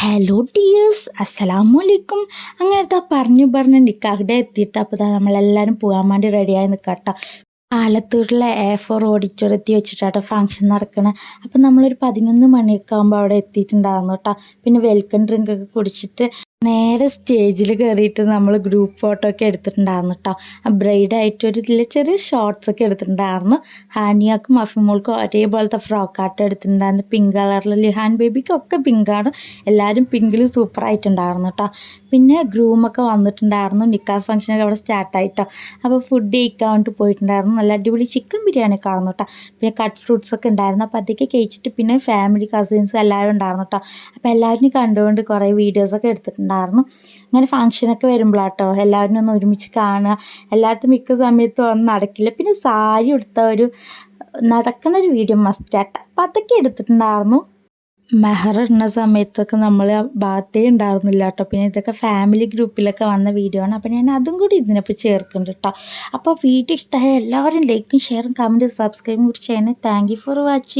Hello dears അസ്സലാമു അലൈക്കും അങ്ങനത്തെ പറഞ്ഞു പറഞ്ഞ് നിക്കാഹിടെ എത്തിയിട്ട് അപ്പോൾ നമ്മളെല്ലാവരും പോകാൻ വേണ്ടി റെഡിയായി നിൽക്കാട്ടോ ആലത്തൂരിലെ എ ഫോർ ഓഡിറ്റോറിയത്തിൽ വെച്ചിട്ടാട്ടോ ഫംഗ്ഷൻ നടക്കണേ. അപ്പം നമ്മളൊരു പതിനൊന്ന് മണിയൊക്കെ ആകുമ്പോൾ അവിടെ എത്തിയിട്ടുണ്ടായിരുന്നു കേട്ടോ. പിന്നെ വെൽക്കം ഡ്രിങ്ക് ഒക്കെ കുടിച്ചിട്ട് നേരെ സ്റ്റേജിൽ കയറിയിട്ട് നമ്മൾ ഗ്രൂപ്പ് ഫോട്ടോ ഒക്കെ എടുത്തിട്ടുണ്ടായിരുന്നു കേട്ടോ ബ്രൈഡായിട്ട് ഒരു ചെറിയ ഷോർട്സ് ഒക്കെ എടുത്തിട്ടുണ്ടായിരുന്നു. ഹാനിയാക്കും അഫിമോൾക്കും ഒരേപോലത്തെ ഫ്രോക്കാട്ട് എടുത്തിട്ടുണ്ടായിരുന്നു പിങ്ക് കളറിൽ ലിഹാൻ ബേബിക്കും ഒക്കെ പിങ്കാണ് എല്ലാവരും പിങ്കിൽ സൂപ്പറായിട്ടുണ്ടായിരുന്നു കേട്ടോ പിന്നെ ഗ്രൂമൊക്കെ വന്നിട്ടുണ്ടായിരുന്നു. നിക്കാഹ് ഫംഗ്ഷനൊക്കെ അവിടെ സ്റ്റാർട്ടായിട്ടോ അപ്പോൾ ഫുഡ് കഴിക്കാൻ വേണ്ടി പോയിട്ടുണ്ടായിരുന്നു. നല്ല അടിപൊളി ചിക്കൻ ബിരിയാണി ഒക്കെ ആയിരുന്നു കേട്ടോ പിന്നെ കട്ട് ഫ്രൂട്ട്സ് ഒക്കെ ഉണ്ടായിരുന്നു. അപ്പോൾ അതൊക്കെ കഴിച്ചിട്ട് പിന്നെ ഫാമിലി കസിൻസ് എല്ലാവരും ഉണ്ടായിരുന്നു കേട്ടോ അപ്പോൾ എല്ലാവരും കണ്ടുകൊണ്ട് കുറേ വീഡിയോസൊക്കെ എടുത്തിട്ടുണ്ട് ഉണ്ടായിരുന്നു. അങ്ങനെ ഫങ്ഷനൊക്കെ വരുമ്പോഴാട്ടോ എല്ലാവരും ഒന്ന് ഒരുമിച്ച് കാണുക. എല്ലാത്തും മിക്ക സമയത്തും ഒന്നും നടക്കില്ല. പിന്നെ സാരി എടുത്ത ഒരു നടക്കുന്ന ഒരു വീഡിയോ മസ്റ്റാട്ട അപ്പം അതൊക്കെ എടുത്തിട്ടുണ്ടായിരുന്നു. മെഹർ ഇടുന്ന സമയത്തൊക്കെ നമ്മൾ ഭാഗത്തേ ഉണ്ടായിരുന്നില്ല കേട്ടോ. പിന്നെ ഇതൊക്കെ ഫാമിലി ഗ്രൂപ്പിലൊക്കെ വന്ന വീഡിയോ ആണ്. അപ്പോൾ ഞാൻ അതും കൂടി ഇതിനൊപ്പം ചേർക്കുന്നുണ്ട് കേട്ടോ. അപ്പോൾ വീഡിയോ ഇഷ്ടമായ എല്ലാവരും ലൈക്കും ഷെയറും കമന്റും സബ്സ്ക്രൈബും കൂടി ചെയ്യണേ. Thank for watching